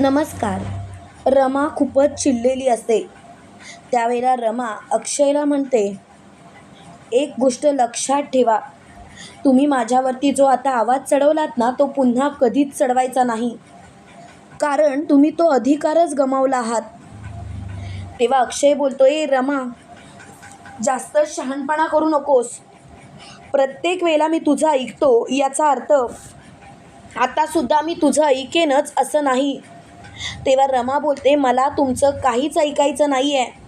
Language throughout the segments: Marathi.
नमस्कार. रमा खूपच चिडलेली असते. त्यावेळेला रमा अक्षयला म्हणते एक गोष्ट लक्षात ठेवा. तुम्ही माझ्यावरती जो आता आवाज चढवलात ना तो पुन्हा कधीच चढवायचा नाही. कारण तुम्ही तो अधिकारच गमावला आहात. तेव्हा अक्षय बोलतो ए रमा जास्त शहाणपणा करू नकोस. प्रत्येक वेळेला मी तुझं ऐकतो याचा अर्थ आतासुद्धा मी तुझं ऐकेनच असं नाही. तेव्हा रमा बोलते मला तुमचं काहीच ऐकायचं नाही आहे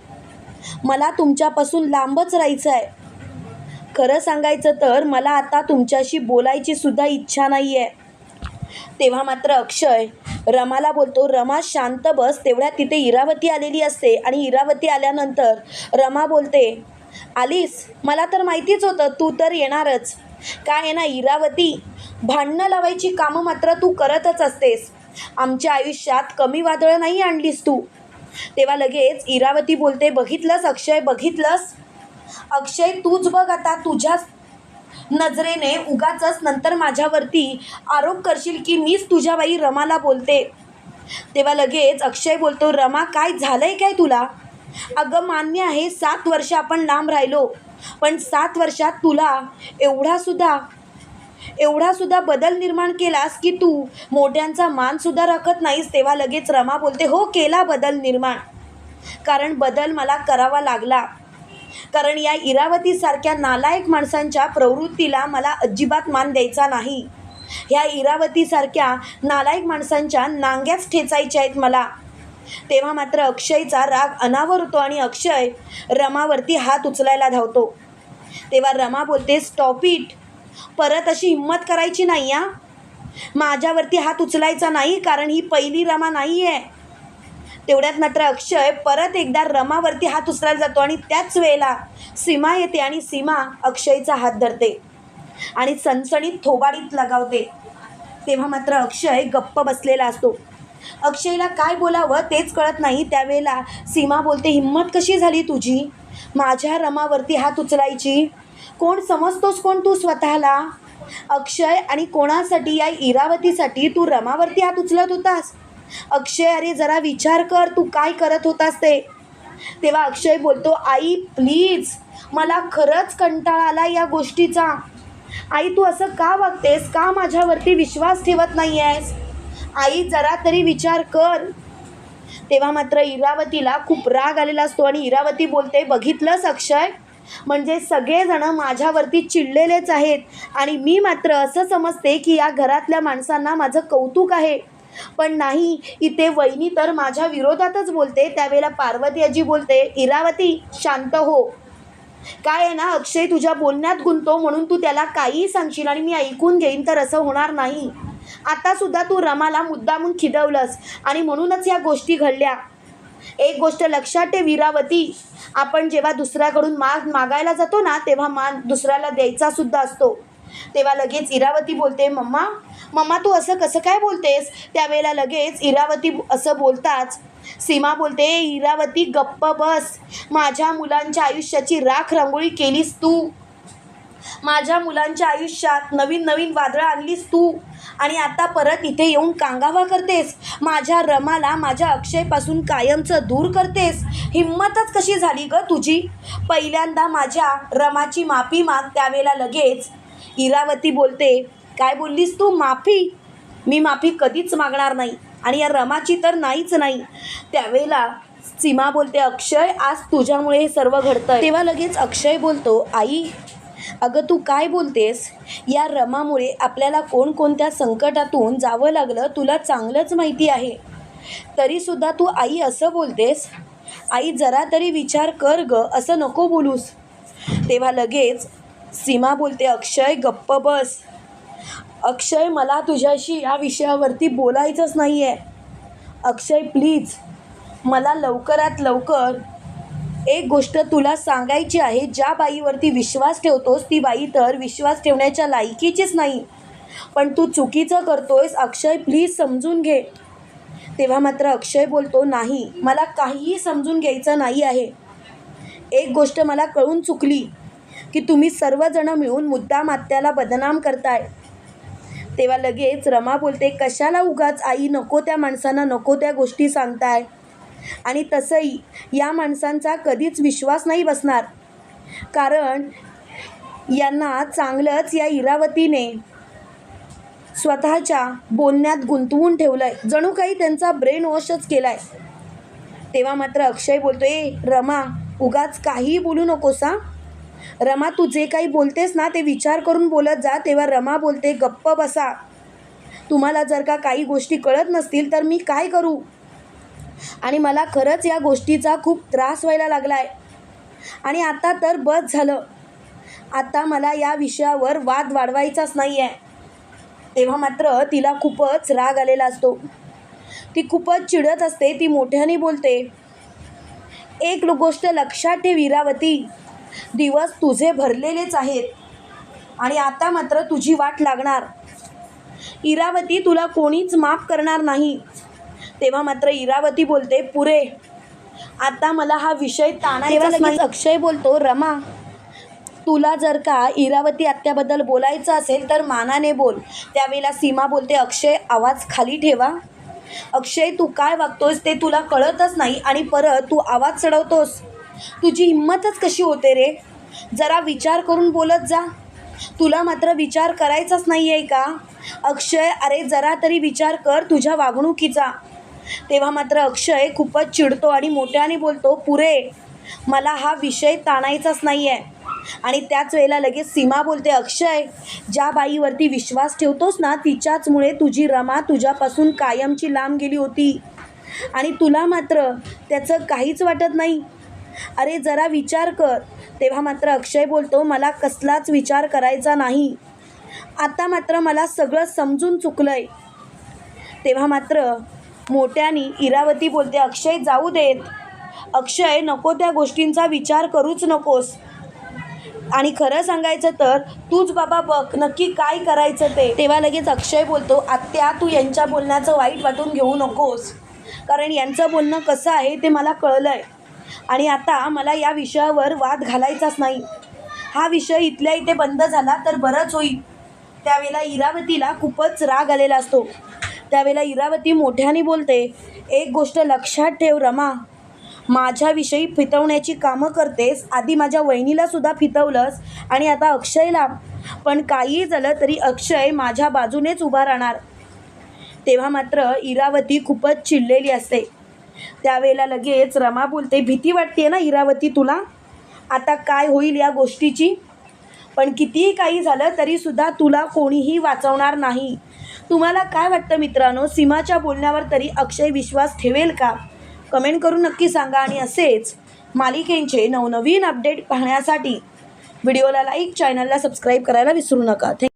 मला तुमच्यापासून लांबच राहायचं आहे खरं सांगायचं तर मला आता तुमच्याशी बोलायची सुद्धा इच्छा नाही आहे तेव्हा मात्र अक्षय रमाला बोलतो रमा शांत बस तेवढ्या तिथे इरावती आलेली असते. आणि इरावती आल्यानंतर रमा बोलते आलीस? मला तर माहितीच होतं तू तर येणारच. काय आहे ना इरावती? भांडणं लावायची कामं मात्र तू करतच असतेस. आमच्या आयुष्यात कमी वादळं नाही आणलीस तू. तेव्हा लगेच इरावती बोलते बघितलंस अक्षय बघितलंस? अक्षय तूच बघ आता तुझ्याच नजरेने उगाचच नंतर माझ्यावरती आरोप करशील की मीच तुझ्या बाई रमाला बोलते. तेव्हा लगेच अक्षय बोलतो रमा काय झालंय काय तुला? अगं मान्य आहे सात वर्ष आपण लांब राहिलो पण सात वर्षात तुला एवढासुद्धा एवढासुद्धा बदल निर्माण केलास की तू मोठ्यांचा मानसुद्धा राखत नाहीस तेव्हा लगेच रमा बोलते हो केला बदल निर्माण. कारण बदल मला करावा लागला. कारण या इरावतीसारख्या नालायक माणसांच्या प्रवृत्तीला मला अजिबात मान द्यायचा नाही. ह्या इरावतीसारख्या नालायक माणसांच्या नांग्याच ठेचायच्या आहेत मला. तेव्हा मात्र अक्षयचा राग अनावर होतो आणि अक्षय रमावरती हात उचलायला धावतो. तेव्हा रमा बोलते स्टॉप इट. परत अशी हिंमत करायची नाही या माझ्यावरती हात उचलायचा नाही कारण ही पहिली रमा नाही आहे तेवढ्यात मात्र अक्षय परत एकदा रमावरती हात उचलायला जातो आणि त्याच वेळेला सीमा येते आणि सीमा अक्षयचा हात धरते आणि सणसणीत थोबाडीत लगावते. तेव्हा मात्र अक्षय गप्प बसलेला असतो. अक्षयला काय बोलावं तेच कळत नाही. त्यावेळेला सीमा बोलते हिंमत कशी झाली तुझी? माझ्या रमावरती हात उचलायची? कोण समजतोस कोण तू स्वतःला? अक्षय आणि कोणासाठी या इरावतीसाठी तू रमावरती हात उचलत होतास? अक्षय अरे जरा विचार कर तू काय करत होतास ते? तेव्हा अक्षय बोलतो आई प्लीज मला खरंच कंटाळा आला या गोष्टीचा. आई तू असं का वागतेस? का माझ्यावरती विश्वास ठेवत नाही आहेस आई जरा तरी विचार कर. तेव्हा मात्र इरावतीला खूप राग आलेला असतो आणि इरावती बोलते बघितलंच अक्षय? म्हणजे सगळेजणं माझ्यावरती चिडलेलेच आहेत आणि मी मात्र असं समजते की या घरातल्या माणसांना माझं कौतुक आहे. पण नाही इथे वहिनी तर माझ्या विरोधातच बोलते. त्यावेळेला पार्वती आजी बोलते इरावती शांत हो. काय आहे ना अक्षय तुझ्या बोलण्यात गुंतो म्हणून तू त्याला काहीही सांगशील आणि मी ऐकून घेईन तर असं होणार नाही. आतासुद्धा तू रमाला मुद्दामून खिदवलंस. आणि म्हणूनच या गोष्टी घडल्या. एक गोष्ट लक्षात ठेव वीरावती. आपण जेव्हा दुसऱ्याकडून माग मागायला जातो ना तेव्हा मान दुसऱ्याला द्यायचा सुद्धा असतो. तेव्हा लगेच इरावती बोलते मम्मा मम्मा तू असं कसं काय बोलतेस? त्यावेळेला लगेच इरावती असं बोलताच सीमा बोलते इरावती गप्प बस. माझ्या मुलांच्या आयुष्याची राख रांगोळी केलीस तू. माझ्या मुलांच्या आयुष्यात नवीन नवीन वादळं आणलीस तू. आणि आता परत इथे येऊन कांगावा करतेस. माझ्या रमाला माझ्या अक्षयपासून कायमचं दूर करतेस. हिंमतच कशी झाली ग तुझी? पहिल्यांदा माझ्या रमाची माफी माग त्यावेळेला लगेच. इरावती बोलते काय बोललीस तू? माफी? मी माफी कधीच मागणार नाही आणि या रमाची तर नाहीच नाही. त्यावेळेला सीमा बोलते अक्षय आज तुझ्यामुळे हे सर्व घडतं तेव्हा लगेच अक्षय बोलतो आई अगं तू काय बोलतेस? या रमामुळे आपल्याला कोणकोणत्या संकटातून जावं लागलं तुला चांगलंच माहिती आहे. तरीसुद्धा तू आई असं बोलतेस? आई जरा तरी विचार कर ग असं नको बोलूस. तेव्हा लगेच सीमा बोलते अक्षय गप्प बस. अक्षय मला तुझ्याशी या विषयावरती बोलायचंच नाही आहे अक्षय प्लीज मला लवकरात लवकर एक गोष्ट तुला सांगायची आहे ज्या बाईवरती विश्वास ठेवतोस ती बाई तर विश्वास ठेवण्याच्या लायकीचीच नाही. पण तू चुकीचं करतोयस अक्षय प्लीज समजून घे. तेव्हा मात्र अक्षय बोलतो नाही मला काहीही समजून घ्यायचं नाही आहे. एक गोष्ट मला कळून चुकली की तुम्ही सर्वजणं मिळून मुद्दाम आत्याला बदनाम करताय. तेव्हा लगेच रमा बोलते कशाला उगाच आई नको त्या माणसांना नको त्या गोष्टी सांगताय. आणि तसंही या माणसांचा कधीच विश्वास नाही बसणार. कारण यांना चांगलंच या इरावतीने स्वतःच्या बोलण्यात गुंतवून ठेवलं आहे जणू काही त्यांचा ब्रेन वॉशच केला आहे तेव्हा मात्र अक्षय बोलतो ए रमा उगाच काहीही बोलू नकोस हा. रमा तू जे काही बोलतेस ना ते विचार करून बोलत जा. तेव्हा रमा बोलते गप्प बसा. तुम्हाला जर का काही गोष्टी कळत नसतील तर मी काय करू? आणि मला खरंच या गोष्टीचा खूप त्रास व्हायला लागला आहे आणि आता तर बस झालं. आता मला या विषयावर वाद वाढवायचाच नाही आहे तेव्हा मात्र तिला खूपच राग आलेला असतो. ती खूपच चिडत असते ती मोठ्याने बोलते एक गोष्ट लक्षात ठेव इरावती दिवस तुझे भरलेलेच आहेत आणि आता मात्र तुझी वाट लागणार. इरावती तुला कोणीच माफ करणार नाही. तेव्हा मात्र इरावती बोलते पुरे आता मला हा विषय नाही अक्षय बोलतो रमा तुला जर का इरावती आत्याबद्दल बोलायचं असेल तर मानाने बोल. त्यावेळेला सीमा बोलते अक्षय आवाज खाली ठेवा. अक्षय तू काय वागतोस ते तुला कळतच नाही आणि परत तू आवाज चढवतोस. तुझी हिंमतच कशी होते रे? जरा विचार करून बोलत जा. तुला मात्र विचार करायचाच नाही आहे का? अक्षय अरे जरा तरी विचार कर तुझ्या वागणुकीचा. तेव्हा मात्र अक्षय खूपच चिडतो आणि मोठ्याने बोलतो पुरे मला हा विषय ताणायचाच नाही आहे आणि त्याच वेळेला लगेच सीमा बोलते अक्षय ज्या बाईवरती विश्वास ठेवतोस ना तिच्याचमुळे तुझी रमा तुझ्यापासून कायमची लांब गेली होती. आणि तुला मात्र त्याचं काहीच वाटत नाही. अरे जरा विचार कर. तेव्हा मात्र अक्षय बोलतो मला कसलाच विचार करायचा नाही. आता मात्र मला सगळं समजून चुकलं आहे तेव्हा मात्र मोठ्यानी इरावती बोलते अक्षय जाऊ देत. अक्षय नको त्या गोष्टींचा विचार करूच नकोस. आणि खरं सांगायचं तर तूच बाबा बघ नक्की काय करायचं ते. तेव्हा लगेच अक्षय बोलतो आत्या तू यांच्या बोलण्याचं वाईट वाटून घेऊ नकोस. कारण यांचं बोलणं कसं आहे ते मला कळलं आहे आणि आता मला या विषयावर वाद घालायचाच नाही. हा विषय इथल्या इथे बंद झाला तर बरंच होईल. त्यावेळेला इरावतीला खूपच राग आलेला असतो. त्यावेळेला इरावती मोठ्याने बोलते एक गोष्ट लक्षात ठेव रमा. माझ्याविषयी फितवण्याची कामं करतेस आधी माझ्या वहिनीलासुद्धा फितवलंस आणि आता अक्षयला. पण काहीही झालं तरी अक्षय माझ्या बाजूनेच उभा राहणार. तेव्हा मात्र इरावती खूपच चिडलेली असते. त्यावेळेला लगेच रमा बोलते भीती वाटते ना इरावती तुला? आता काय होईल या गोष्टीची? पण कितीही काही झालं तरीसुद्धा तुला कोणीही वाचवणार नाही. तुम्हाला काय वाटतं मित्रांनो? सीमाच्या बोलण्यावर तरी अक्षय विश्वास ठेवेल का? कमेंट करून नक्की सांगा आणि असेच मालिकेंचे नवनवीन अपडेट पाहण्यासाठी व्हिडिओला लाईक चॅनलला सबस्क्राईब करायला विसरू नका. थँक